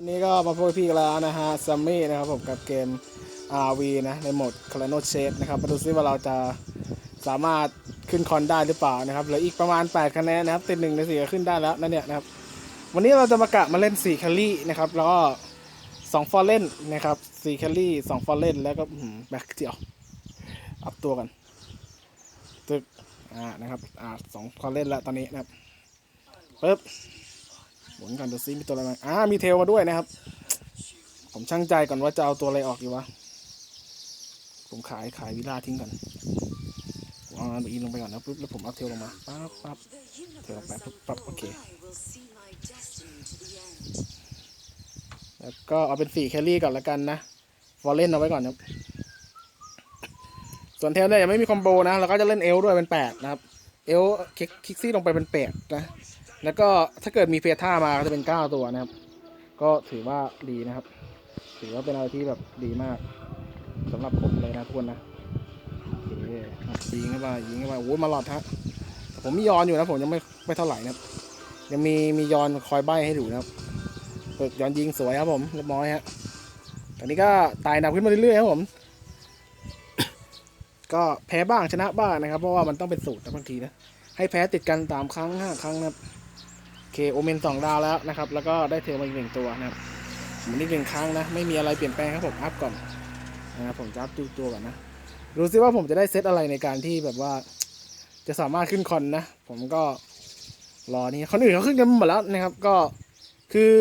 วันนี้ก็มาพบกับพี่กันแล้วนะฮะซัมมี่นะครับผมกับเกม RV นะในโหมด c l a n o Chase นะครับมาดูซิว่าเราจะสามารถขึ้นคอนได้หรือเปล่านะครับเหลืออีกประมาณ 8 คะแนนนะครับติดหนึ่งในสี่ขึ้นได้แล้วนั่นเนี่ยนะครับวันนี้เราจะมากะมาเล่น4แคลรี่นะครับแล้วก็2ฟอร์เล่นนะครับ4แคลรี่2ฟอร์เล่นแล้วก็แบ็คเดียวอัพตัวกันตึกอ่านะครับอ่าสองฟอร์เล่นแล้วตอนนี้นะครับปึ๊บ หมุนก่อนดูซิมีตัวอะไรมาอ่ามีเทลมาด้วยนะครับ ผมช่างใจก่อนว่าจะเอาตัวอะไรออกดีวะ ผมขายขายวิลาทิ้งก่อนผมเอาอินลงไปก่อนนะปุ๊บแล้วผมเอาเทลลงมาปั๊บปั๊บเทลลงไปปั๊บปั๊บโอเค แล้วก็เอาเป็นสี่แคลรี่ก่อนละกันนะฟอลเล่นเอาไว้ก่อนครับส่วนเทลเนี่ยยังไม่มีคอมโบนะเราก็จะเล่นเอลด้วยเป็นแปดนะครับ เอลคิกซี่ลงไปเป็นแปดนะ แล้วก็ถ้าเกิดมีเฟียท่ามาก็จะเป็นเก้าตัวนะครับ ก็ถือว่าดีนะครับ ถือว่าเป็นอะไรที่แบบดีมากสำหรับผมเลยนะทุกคนนะยิงเข้าไปยิงเข้าไปโอ้ยมาหลอดฮะแต่ผมมียอนอยู่นะผมยังไม่ไม่เท่าไหร่นะครับยังมีมียอนคอยใบให้ดูนะครับฝึกยอนยิงสวยครับผมเรียบร้อยฮะตอนนี้ก็ไต่ดับขึ้นมาเรื่อยๆครับผม ก็แพ้บ้างชนะบ้างนะครับ เพราะว่ามันต้องเป็นสูตรนะบางทีนะให้แพ้ติดกันสามครั้งห้าครั้งนะครับ เคโอเมนสองดาวแล้วนะครับ แล้วก็ได้เทลมาอีกหนึ่งตัวนะครับผมนี่หนึ่งครั้งนะ ไม่มีอะไรเปลี่ยนแปลงครับผมอัพก่อนนะครับผมจะอัพตัวตัวก่อนนะดูซิว่าผมจะได้เซตอะไรในการที่แบบว่า จะสามารถขึ้นคอนนะ ผมก็รอนี่คนอื่นเขาขึ้นกันหมดแล้วนะครับ ก็คือ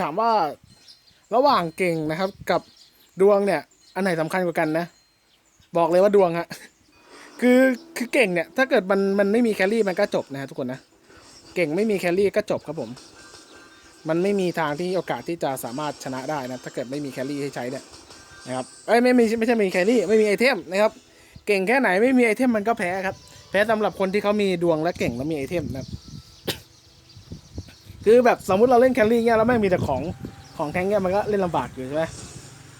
ถามว่าระหว่างเก่งนะครับ กับดวงเนี่ย อันไหนสำคัญกว่ากันนะ บอกเลยว่าดวงฮะคือคือเก่งเนี่ย ถ้าเกิดมันมันไม่มีแครี่มันก็จบนะฮะทุกคนนะ ก่งไม่มีแคลรี่ก็จบครับผม มันไม่มีทางที่โอกาสที่จะสามารถชนะได้นะ ถ้าเกิดไม่มีแคลรี่ให้ใช้เนี่ยนะครับเอ้ยไม่มีไม่ใช่มีแคลรี่ไม่มีไอเทมนะครับ เก่งแค่ไหนไม่มีไอเทมมันก็แพ้ครับ แพ้สำหรับคนที่เขามีดวงและเก่งแล้วมีไอเทมนะครับคือแบบสมมุติเราเล่นแคลรี่เงี้ยแล้วไม่งมีแต่ของของแทงเงี้ยมันก็เล่นลำบากอยู่ใช่ไหม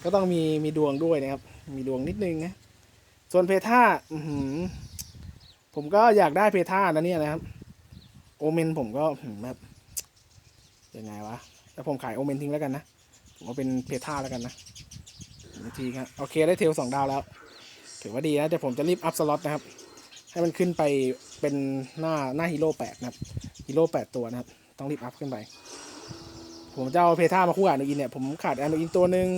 ก็ต้องมีมีดวงด้วยนะครับ มีดวงนิดนึงนะส่วนเพท่าผมก็อยากได้เพท่านะเนี่ยนะครับ โอเมนผมก็แบบยังไงวะแล้วผมขายโอเมนทิ้งแล้วกันนะ ผมเอาเป็นเพท่าแล้วกันนะบางทีครับโอเคได้เทลสองดาวแล้ว ถือว่าดีนะแต่ผมจะรีบอัพสล็อตนะครับ ให้มันขึ้นไปเป็นหน้าหน้าฮีโร่แปดนะครับฮีโร่แปดตัวนะครับ ต้องรีบอัพขึ้นไป ผมจะเอาเพท่ามาคู่กับอนุอินเนี่ยผมขาดอนุอินตัวหนึ่ง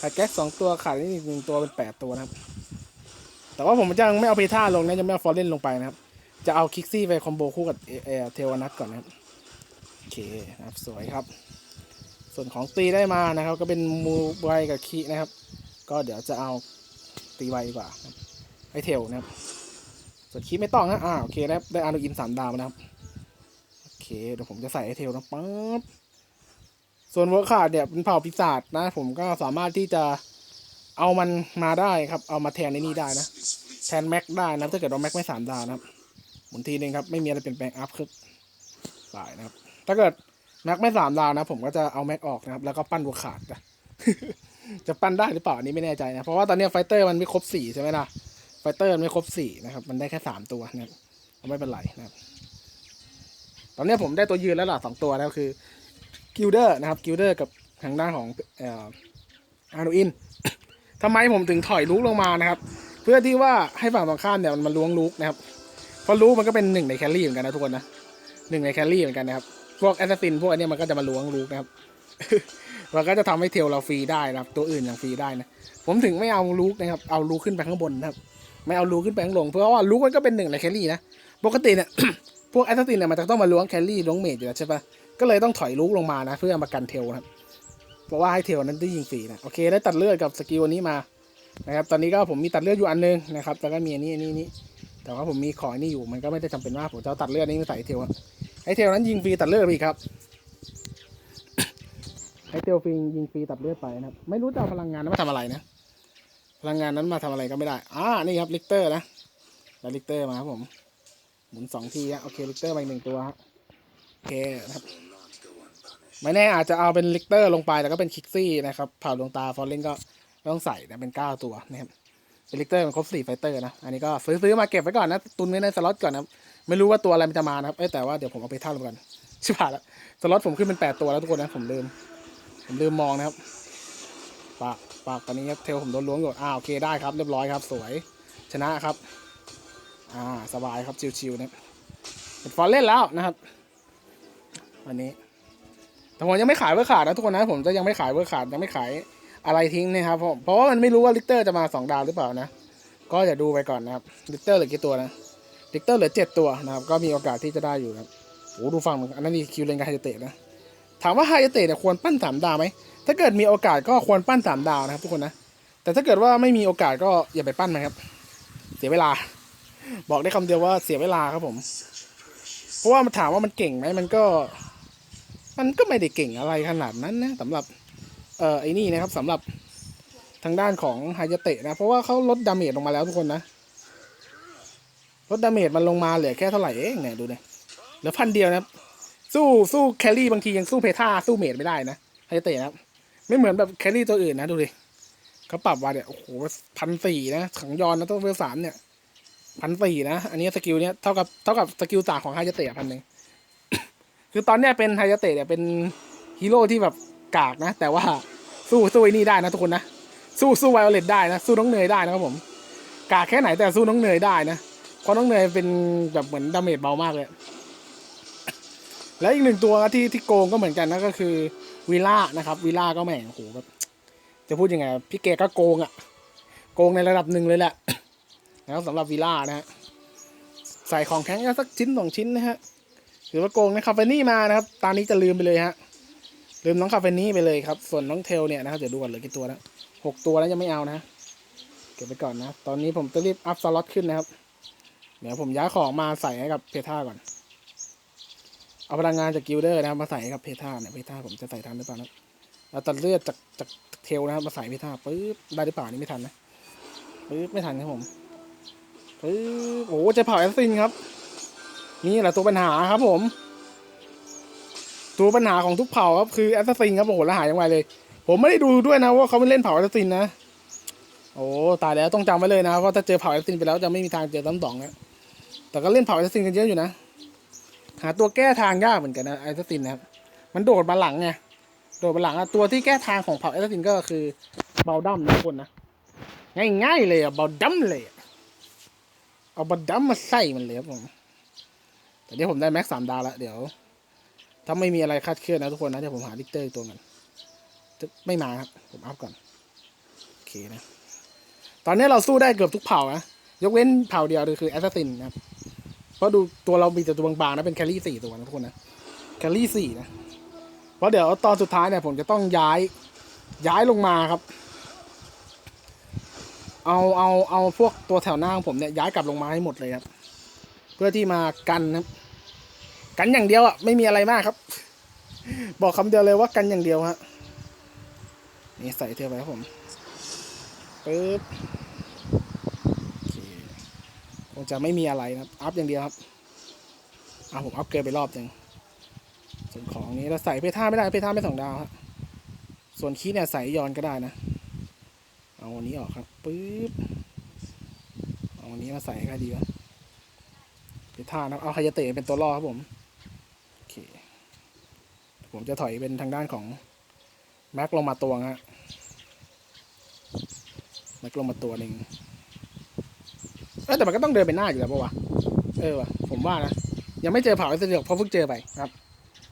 ขาดแก๊กสองตัวขาดนี่อีกหนึ่งตัวเป็นแปดตัวนะครับ แต่ว่าผมจะไม่เอาเพท่าลงนะจะไม่เอาฟอร์เรนลงไปนะครับ จะเอาคิกซี่ไปคอมโบคู่กับเอเอเทวนัทก่อนนะครับโอเคนะครับสวยครับ ส่วนของตีได้มานะครับ ก็เป็นมูไวกับคีนะครับ ก็เดี๋ยวจะเอาตีไวดีกว่านะครับให้เทลนะครับ ส่วนคีไม่ต้องนะอ่าโอเคนะครับได้อานุอินสามดาวนะครับโอเคเดี๋ยวผมจะใส่ให้เทลนะปั๊บส่วนเวิร์คาดเนี่ยเป็นเผ่าปีศาจนะ ผมก็สามารถที่จะเอามันมาได้ครับ เอามาแทนในนี่ได้นะ แทนแม็กได้นะถ้าเกิดเราแม็กไม่สามดาวนะครับ หมุนทีนึงครับ ไม่มีอะไรเปลี่ยนแปลงอัพขึ้นไปนะครับ ถ้าเกิดแม็กไม่สามดาวนะ ผมก็จะเอาแม็กออกนะครับ แล้วก็ปั้นบัวขาดนะจะปั้นได้หรือเปล่าอันนี้ไม่แน่ใจนะ เพราะว่าตอนนี้ไฟเตอร์มันไม่ครบสี่ใช่ไหมล่ะ ไฟเตอร์มันไม่ครบสี่นะครับ มันได้แค่สามตัวนะไม่เป็นไรนะครับ ตอนนี้ผมได้ตัวยืนแล้วล่ะสองตัวแล้วคือกิลเดอร์นะครับกิลเดอร์กับทางด้านของอ่ออานูอินทำไมผมถึงถอยลุกลงมานะครับ เพื่อที่ว่าให้ฝั่งตรงข้ามเนี่ยมันมาล้วงลุกนะครับ เพราะรู้มันก็เป็นหนึ่งในแคลรี่เหมือนกันนะทุกคนนะหนึ่งในแคลรี่เหมือนกันนะครับ พวกแอสซัสซินพวกอันนี้มันก็จะมาล้วงลูกนะครับ มันก็จะทำให้เทลเราฟรีได้นะครับ ตัวอื่นอย่างฟรีได้นะ ผมถึงไม่เอาลูกนะครับ เอาลูกขึ้นไปข้างบนนะครับ ไม่เอาลูกขึ้นไปข้างลง เพราะว่าลูกมันก็เป็นหนึ่งในแคลรี่นะ ปกติเนี่ยพวกแอสซัสซินเนี่ยมันจะต้องมาล้วงแคลรี่ล้วงเมจอยู่แล้วใช่ปะก็เลยต้องถอยลูกลงมานะ เพื่อมากันเทลนะครับ เพราะว่าให้เทลนั้นได้ยิงฟรีนะ โอเค ได้ตัดเลือดกับสกิลนี้มา นะครับ ตอนนี้ก็ผมมีตัดเลือดอยู่อันนึงนะครับ แล้วก็มีอันนี้อันนี้อันนี้ แต่ว่าผมมีของนี่อยู่มันก็ไม่ได้จำเป็นว่าผมจะตัดเลือดนี้มาใส่เทลอเทลนั้นยิงฟรีตัดเลือดไปอีกครับให้เทลฟรียิงฟรีตัดเลือดไปนะครับ ไม่รู้จะเอาพลังงานนั้นมาทำอะไรนะพลังงานนั้นมาทำอะไรก็ไม่ได้อ่านี่ครับลิกเตอร์นะแล้วลิกเตอร์มาครับผมหมุนสองทีฮะโอเคลิกเตอร์มาอีกหนึ่งตัวฮะโอเคนะครับไม่แน่อาจจะเอาเป็นลิกเตอร์ลงไปแล้วก็เป็นคิกซี่นะครับเผาดวงตาฟอลเลนก็ต้องใส่นะเป็นเก้าตัวนะครับ เป็นลิกเตอร์มันครบสี่ไฟเตอร์นะ อันนี้ก็ซื้อซื้อมาเก็บไว้ก่อนนะ ตุนไว้ในสล็อตก่อนนะไม่รู้ว่าตัวอะไรมันจะมานะครับเอ้แต่ว่าเดี๋ยวผมเอาไปเท่าลงกัน ชิบหายละสล็อตผมขึ้นเป็นแปดตัวแล้วทุกคนนะผมลืม ผมลืมมองนะครับ ปากปากตอนนี้ครับเทลผมโดนล้วงอยู่อ่าวโอเคได้ครับ เรียบร้อยครับ สวยชนะครับ อ่าสบายครับชิวๆนะครับเป็นฟอนเล่นแล้วนะครับ วันนี้ แต่ผมยังไม่ขายเวอร์ขาดนะทุกคนนะผมจะยังไม่ขายเวอร์ขาดยังไม่ขาย อะไรทิ้งนะครับผมเพราะว่ามันไม่รู้ว่าลิกเตอร์จะมาสองดาวหรือเปล่านะ ก็อย่าดูไปก่อนนะครับลิกเตอร์เหลือกี่ตัวนะลิกเตอร์เหลือเจ็ดตัวนะครับ ก็มีโอกาสที่จะได้อยู่นะครับโอ้ดูฟังอันนั้นนี่คิวเลนกับไฮเตะนะถามว่าไฮเตะเนี่ยควรปั้นสามดาวไหมถ้าเกิดมีโอกาสก็ควรปั้นสามดาวนะครับทุกคนนะแต่ถ้าเกิดว่าไม่มีโอกาสก็อย่าไปปั้นมันครับ เสียเวลา บอกได้คำเดียวว่าเสียเวลาครับผม เพราะว่ามันถามว่ามันเก่งไหมมันก็ มันก็ไม่ได้เก่งอะไรขนาดนั้นนะสำหรับ เอ่อไอ้นี่นะครับสำหรับทางด้านของไฮยเตะนะ เพราะว่าเขาลดดาเมจลงมาแล้วทุกคนนะ ลดดาเมจมันลงมาเหลือแค่เท่าไหร่เองเนี่ยดูเนี่ยเหลือพันเดียวนะครับ สู้สู้แครี่บางทียังสู้เพท่าสู้เมจไม่ได้นะไฮยเตะนะครับ ไม่เหมือนแบบแครี่ตัวอื่นนะดูดิเขาปรับมาเนี่ยโอ้โหพันสี่นะขังยอนนะต้องเวลสามเนี่ยพันสี่นะ อันนี้สกิลเนี้ยเท่ากับเท่ากับสกิลสามของไฮยเตะพันหนึ่งคือตอนเนี้ยเป็นไฮยเตะเนี่ยเป็นฮีโร่ที่แบบ กากนะ แต่ว่าสู้สู้ไอ้นี่ได้นะทุกคนนะ สู้สู้ไวโอเลตได้นะ สู้น้องเนยได้นะครับผมกากแค่ไหนแต่สู้น้องเนยได้นะเพราะน้องเนยเป็นแบบเหมือนดาเมจเบามากเลย แล้วอีกหนึ่งตัวที่ที่โกงก็เหมือนกันนะก็คือวีล่านะครับวีล่าก็แหม่งโอ้โหแบบจะพูดยังไงพี่เกก็โกงอะ่ะ โกงในระดับหนึ่งเลยแหละนะครับสำหรับวีล่านะฮะใส่ของแข็งสักชิ้นสองชิ้นนะฮะถือว่าโกงนะคาเฟนี่มานะครับ ตอนนี้จะลืมไปเลยฮะ ลืมน้องคาเฟนี่ไปเลยครับ ส่วนน้องเทลเนี่ยนะครับเดี๋ยวดูก่อนเหลือกี่ตัวแล้วหกตัวแล้วยังไม่เอานะ เก็บไปก่อนนะ ตอนนี้ผมจะรีบอัพสล็อตขึ้นนะครับ เดี๋ยวผมย้ายของมาใส่ให้กับเพท่าก่อน เอาพลังงานจากกิลเดอร์นะครับมาใส่ให้กับเพท่าเนี่ยเพท่าผมจะใส่ทันหรือเปล่านะเราตัดเลือดจากจากเทลนะครับมาใส่เพท่าปึ๊บได้หรือเปล่านี่ไม่ทันนะปึ๊บไม่ทันครับผมปึ๊บโอ้จะเผาแอสซินครับ นี่แหละตัวปัญหาครับผม ตัวปัญหาของทุกเผ่าครับคือแอสซินครับโอ้โหแล้วหายยังไงเลย ผมไม่ได้ดูด้วยนะว่าเขาไม่เล่นเผ่าแอสซินนะโอ้ตายแล้วต้องจำไว้เลยนะเพราะถ้าเจอเผ่าแอสซินไปแล้วจะไม่มีทางเจอซ้ำสองนะแต่ก็เล่นเผ่าแอสซินกันเยอะอยู่นะหาตัวแก้ทางยากเหมือนกันนะแอสซินนะครับมันโดดมาหลังไงโดดมาหลังอะตัวที่แก้ทางของเผ่าแอสซินก็คือเบลดัมนะคนนะง่ายๆเลยอะเบลดัมเลยอะเอาเบลดัมมาใส่มันเลยครับผมแต่เดี๋ยวผมได้แม็กสามดาวแล้วเดี๋ยว ถ้าไม่มีอะไรคาดเคลื่อนนะทุกคนนะเดี๋ยวผมหาลิกเตอร์ตัวกันจะไม่มาครับผมอัพก่อนโอเคนะ ตอนนี้เราสู้ได้เกือบทุกเผ่านะยกเว้นเผ่าเดียวคือแอสซัสซินนะครับเพราะดูตัวเรามีแต่ตัวบางๆนะเป็นแคลรี่สี่ตัวนะทุกคนนะแคลรี่สี่นะเพราะเดี๋ยวตอนสุดท้ายเนี่ยผมจะต้องย้ายย้ายลงมาครับ เอาเอาเอาพวกตัวแถวหน้าของผมเนี่ยย้ายกลับลงมาให้หมดเลยครับ เพื่อที่มากันนะครับ กันอย่างเดียวอะไม่มีอะไรมากครับ บอกคำเดียวเลยว่ากันอย่างเดียวฮะนี่ใส่เทไปครับผมปึ๊บคงจะไม่มีอะไรนะอัพอย่างเดียวครับอะผมอัพเกินไปรอบหนึ่งส่วนของนี้เราใส่เพท่าไม่ได้เพท่าไม่สองดาวครับส่วนคีย์เนี่ยใส่ย้อนก็ได้นะ เอาอันนี้ออกครับปึ๊บเอาอันนี้มาใส่ก็ดีวะเพท่านะครับเอาไฮยเตะเป็นตัวล่อครับผม ผมจะถอยเป็นทางด้านของแม็กลงมาตัวฮะแม็กลงมาตัวหนึ่งเออแต่มันก็ต้องเดินไปหน้าอยู่แล้วปะวะเออวะผมว่านะยังไม่เจอเผาแอสซินหรอกเพราะเพิ่งเจอไปครับ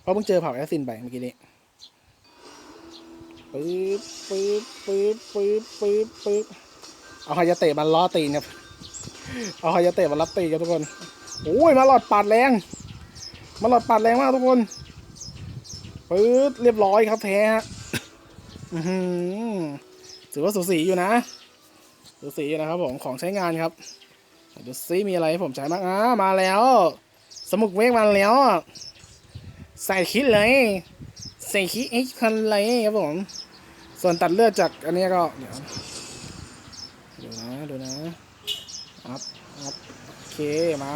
เพราะเพิ่งเจอเผาแอสซินไปเมื่อกี้นี้ปึ๊บปึ๊บปึ๊บปึ๊บปึ๊บปึ๊บเอาไฮยาเตะมาล้อตีนครับเอาไฮยาเตะมารับตีนครับทุกคนโอ้ยมาหลอดปาดแรงมาหลอดปาดแรงมากทุกคน ปื๊ดเรียบร้อยครับแท้ฮะถือว่าสูสีอยู่นะสูสีอยู่นะครับผมของใช้งานครับดูซิมีอะไรให้ผมใช้บ้างอ่ามาแล้ว สมุกเวกมาแล้ว ใส่คิดเลย ใส่คิดไอ้คันเลยครับผม ส่วนตัดเลือดจากอันนี้ก็เดี๋ยวดูนะดูนะอัพอัพโอเคมา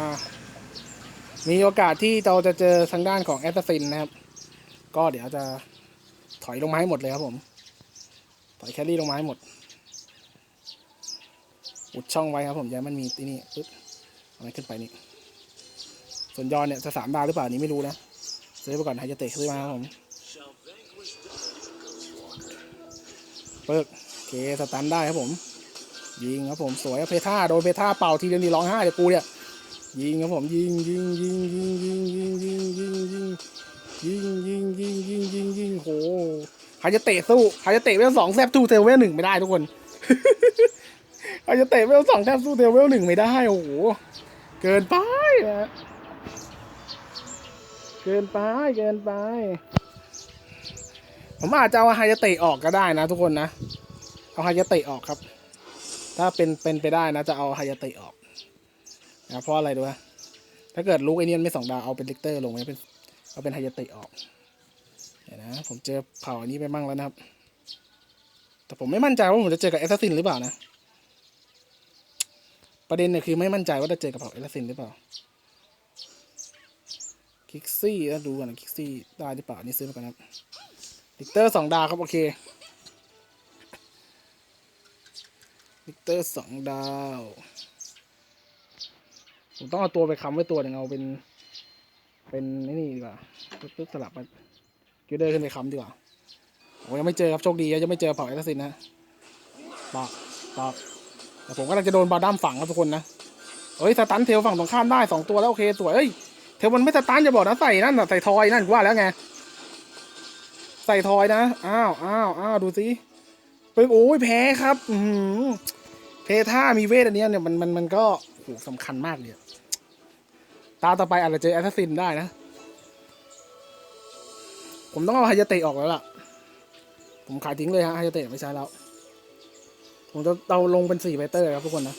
มีโอกาสที่เราจะเจอทางด้านของแอสซัสซินนะครับ ก็เดี๋ยวจะถอยลงมาให้หมดเลยครับผม ถอยแคลรี่ลงมาให้หมด อุดช่องไว้ครับผมย่าให้มันมีที่นี่ปึ๊บเอาไว้ขึ้นไปนี่ ส่วนยอนเนี่ยจะสามดาวหรือเปล่านี่ไม่รู้นะซื้อไปก่อนไฮจะเตะซื้อมาครับผม เปิกเคสตันได้ครับผม ยิงครับผมสวยเพท่าโดนเพท่าเป่าทีเดียวนี่ร้องไห้เดี๋ยวกูเนี่ยยิงครับผมยิงยิงยิงยิงยิงยิงยิงยิงยิง ยิงยิงยิงยิงยิงยิงโหใครจะเตะสู้ใครจะเตะเวลสองแซบทูเทลเวลหนึ่งไม่ได้ทุกคนใครจะเตะเวลสองแซบสู้เทลเวลหนึ่งไม่ได้ โอ้โห เกินไปนะเกินไป เกินไป ผมอาจจะเอาไฮยาเตะออกก็ได้นะ ทุกคนนะ เอาไฮยาเตะออกครับ ถ้าเป็นเป็นไปได้นะจะเอาไฮยาเตะออกนะเพราะอะไรดูฮะถ้าเกิดลูกไอเนียนไม่สองดาวเอาเป็นลิกเตอร์ลงไว้เป็น เอาเป็นไฮยาตะออกเดี๋ยวนะผมเจอเผ่าอันนี้ไปมั่งแล้วนะครับ แต่ผมไม่มั่นใจว่าผมจะเจอกับแอสซัสซินหรือเปล่านะ ประเด็นเนี่ยคือไม่มั่นใจว่าจะเจอกับเผ่าแอสซัสซินหรือเปล่าคิกซี่แล้วดูก่อนนะคิกซี่ได้หรือเปล่านี่ซื้อมากันนะครับลิกเตอร์สองดาวครับ โอเคลิกเตอร์สองดาว ผมต้องเอาตัวไปค้ำไว้ตัวหนึ่งเอาเป็น เป็นนี่ดีกว่าปึ๊บสลับมากิลเดอร์ขึ้นไปค้ำดีกว่าโอ้ยังไม่เจอครับโชคดียังไม่เจอเผ่าแอสซินนะปอกปอกแต่ผมก็จะโดนบาด้ามฝังครับทุกคนนะเอ้ยสตันเทลฝั่งตรงข้ามได้สองตัวแล้วโอเคสวยเอ้ยเทลมันไม่สตันจะบอกนะใส่นั่นใส่ทอยนั่นว่าแล้วไงใส่ทอยนะอ้าวอ้าวอ้าวดูสิปึ้งโอ้ยแพ้ครับ อืเพท่ามีเวทอันนี้เนี่ยมันมันมันก็โหสำคัญมากเลยอะ ตาต่อไปอาจจะเจอแอสซัสซินได้นะ ผมต้องเอาไฮยาเตะออกแล้วล่ะ ผมขายทิ้งเลยฮะไฮยาเตะไม่ใช้แล้ว ผมจะเอาลงเป็นสี่ไบเตอร์ครับทุกคนนะ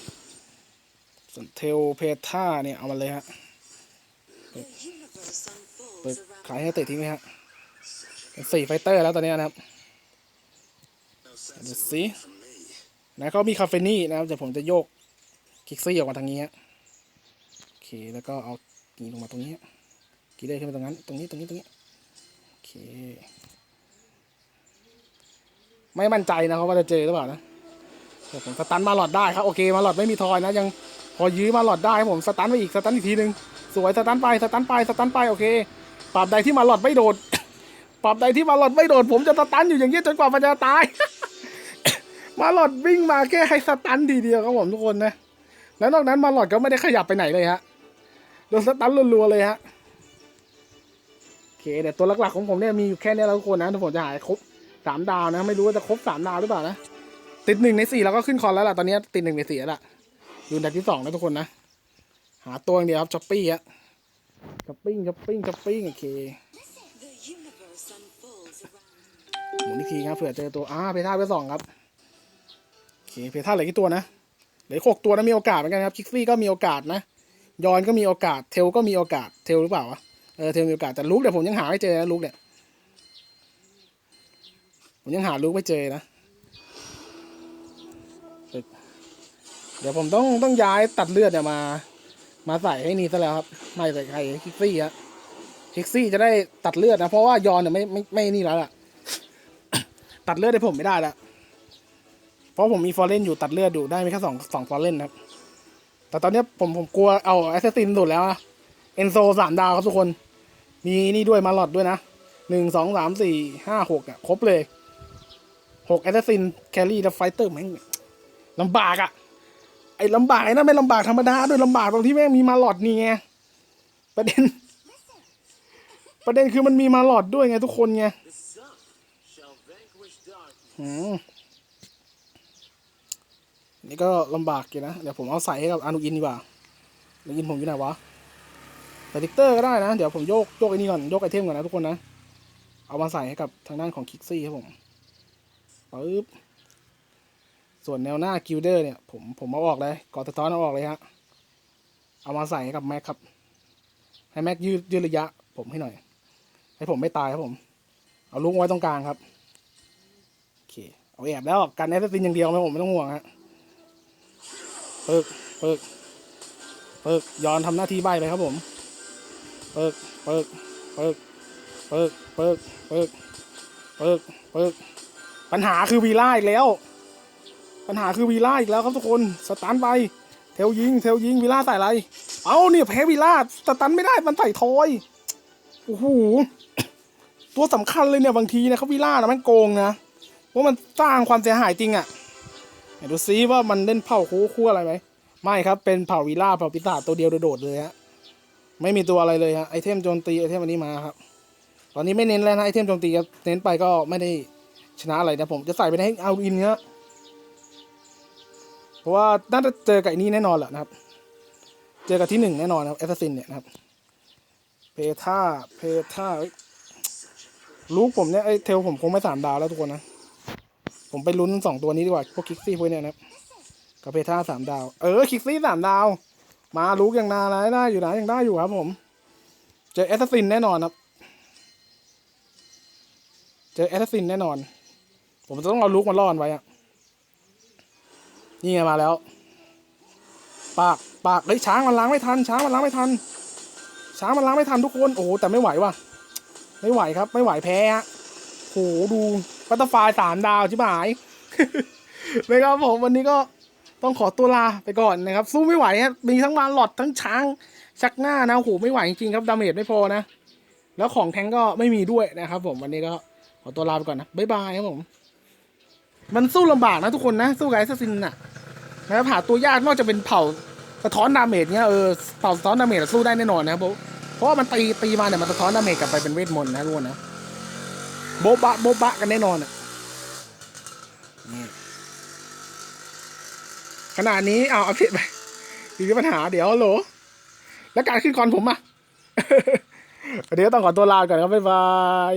ส่วนเทลเพท่าเนี่ยเอามาเลยฮะเปิดขายไฮยาเตะทิ้งไหมฮะเป็นสี่ไฟเตอร์แล้วตอนนี้นะครับดูสินะก็มีคาเฟนี่นะครับแต่ผมจะโยก คิกซี่ออกมาทางนี้ฮะโอเค แล้วก็เอา กีลงมาตรงนี้กีเลยขึ้นไปตรงนั้น ตรงนี้ ตรงนี้ ตรงนี้ โอเค ไม่มั่นใจนะครับว่าจะเจอหรือเปล่านะแต่ผมสตันมาหลอดได้ครับ โอเค มาหลอดไม่มีทอยนะ ยังพอยื้อมาหลอดได้ครับผมสตันไปอีก สตันอีกทีหนึ่งสวย สตันไป สตันไป สตันไป โอเคปรับใดที่มาหลอดไม่โดดปรับใดที่มาหลอดไม่โดด ผมจะสตันอยู่อย่างนี้ยจนกว่ามันจะตาย มาหลอดวิ่งมาแค่ให้สตันทีเดียวครับผมทุกคนนะ แล้วนอกนั้นมาหลอดก็ไม่ได้ขยับไปไหนเลยฮะ โดนสตันรัวๆเลยฮะโอเคเดี๋ยวตัวหลักๆของผมเนี่ยมีอยู่แค่นี้แล้วทุกคนนะทุกคนจะหายครบสามดาวนะ ไม่รู้ว่าจะครบสามดาวหรือเปล่านะติดหนึ่งในสี่แล้วก็ขึ้นคอนแล้วล่ะตอนนี้ติดหนึ่งในสี่แล้วล่ะอยู่อันดับที่สองนะทุกคนนะหาตัวอย่างเดียวครับช้อปปี้ฮะช้อปปิ้งช้อปปิ้งช้อปปิ้งโอเคหมุนอีกทีครับเผื่อเจอตัวอ่าเพท่าไปสองครับโอเคเพท่าเหลือกี่ตัวนะเหลือหกตัวนะมีโอกาสเหมือนกันครับคิกซี่ก็มีโอกาสนะ ยอนก็มีโอกาส เทลก็มีโอกาส เทลหรือเปล่าวะ เออ เทลมีโอกาส แต่ลูกเดี๋ยวผมยังหาไม่เจอนะลูกเนี่ย ผมยังหาลูกไม่เจอนะ เดี๋ยวผมต้องต้องย้ายตัดเลือดเนี่ยมา มาใส่ให้นี่ซะแล้วครับ ไม่ใส่ใครคิกซี่ฮะคิกซี่จะได้ตัดเลือดนะ เพราะว่ายอนเนี่ยไม่ไม่ไม่นี่แล้วล่ะ ตัดเลือดให้ผมไม่ได้ละเพราะผมมีฟอร์เรนอยู่ตัดเลือดอยู่ได้มีแค่สองสองฟอร์เรนครับ แต่ตอนนี้ผมผมกลัวเอาแอสเซตินสุดแล้วนะเอนโซสามดาวครับทุกคน มีนี่ด้วยมาลอดด้วยนะหนึ่งสองสามสี่ห้าหกอะ ครบเลยหกแอสเซตินแครี่และไฟเตอร์แม่งลำบากอะ ไอ้ลำบากไอ้นั่นไม่ลำบากธรรมดาด้วยลำบากตรงที่แม่งมีมาลอดนี่ไงประเด็น ประเด็นคือมันมีมาลอดด้วยไงทุกคนไงอืม นี่ก็ลำบากอยู่นะ เดี๋ยวผมเอาใส่ให้กับอนุอินดีกว่าอนุอินผมอยู่ไหนวะใส่ดิกเตอร์ก็ได้นะ เดี๋ยวผมโยกโยกไอ้นี่ก่อน โยกไอเทมก่อนนะทุกคนนะ เอามาใส่ให้กับทางด้านของคิกซี่ครับผมปึ๊บ ส่วนแนวหน้ากิลเดอร์เนี่ย ผมผมเอาออกเลยกอดสะท้อนเอาออกเลยฮะ เอามาใส่ให้กับแม็กครับ ให้แม็กยืดยืดระยะ ผมให้หน่อย ให้ผมไม่ตายครับผม เอาลูกไว้ตรงกลางครับ โอเค เอาแอบแล้วการแอสซินอย่างเดียวไม่ผมไม่ต้องห่วงฮะ เปิกเปิกเปิกย้อนทำหน้าที่ใบไปครับผมเปิกเปิกเปิกเปิกเปิกเปิกเปิกเปิกปัญหาคือวีล่าอีกแล้ว ปัญหาคือวีล่าอีกแล้วครับทุกคนสตันไปเทลยิงเทลยิงวีล่าใส่อะไร เอาเนี่ยแพ้วีล่าสตันไม่ได้มันใส่ทอยโอ้โหตัวสำคัญเลยเนี่ยบางทีนะครับวีล่านะมันโกงนะว่ามันสร้างความเสียหายจริงอะ่ะ ดูซิว่ามันเล่นเผ่าคู่คู่อะไรไหมไม่ครับ เป็นเผ่าวีล่าเผ่าปีศาจตัวเดียวโดดเลยฮะไม่มีตัวอะไรเลยฮะไอเทมโจมตีไอเทมอันนี้มาครับ ตอนนี้ไม่เน้นแล้วนะไอเทมโจมตีเน้นไปก็ไม่ได้ชนะอะไรนะผมจะใส่ไปให้เอาอินเนี้ยเพราะว่าน่าจะเจอกับไอ้นี้แน่นอนแหละนะครับ เจอกับที่หนึ่งแน่นอนนะครับแอสซัสซินเนี่ยนะครับ เพทาเพทาลูกผมเนี่ยไอเทลผมคงไม่สามดาวแล้วทุกคนนะ ผมไปลุ้นสองตัวนี้ดีกว่า พวกคิกซี่พวกเนี้ยนะครับกับเพท่าสามดาว เออ คิกซี่สามดาว มาลูกอยังนาอะไรได้อยู่นะยังได้อยู่ครับผม เจอแอสซัสซินแน่นอนครับ เจอแอสซัสซินแน่นอน ผมจะต้องเอาลูกมาล่อนไว้อะนี่ไงมาแล้ว ปาก ปากเฮ้ยช้างมันล้างไม่ทัน ช้างมันล้างไม่ทัน ช้างมันล้างไม่ทันทุกคน โอ้แต่ไม่ไหวว่ะ ไม่ไหวครับ ไม่ไหวแพ้ฮะโหดู บัตเตอร์ไฟสามดาวชิบหายนะครับผมวันนี้ก็ต้องขอตัวลาไปก่อนนะครับ สู้ไม่ไหวฮะมีทั้งมาหลอดทั้งช้าง ชักหน้านะโอ้โหไม่ไหวจริงๆครับดาเมจไม่พอนะ แล้วของแทงก็ไม่มีด้วยนะครับ ผมวันนี้ก็ขอตัวลาไปก่อนนะบ๊ายบายครับผม มันสู้ลำบากนะทุกคนนะ สู้ไอซ์ซินน่ะนะครับหาตัวยากนอกจากเป็นเผ่าสะท้อนดาเมจเนี้ยเออเผ่าสะท้อนดาเมจสู้ได้แน่นอนนะครับเพราะว่ามันตีตีมาเนี่ยมันสะท้อนดาเมจกลับไปเป็นเวทมนต์นะทุกคนนะ โบ๊ะบะโบ๊ะบะกันแน่นอนอะนี่ขนาดนี้เอาเอาผิดไปมีปัญหาเดี๋ยวโหล แล้วการขึ้นคอนผมอะ เดี๋ยวต้องขอตัวลาก่อนครับ บ๊ายบาย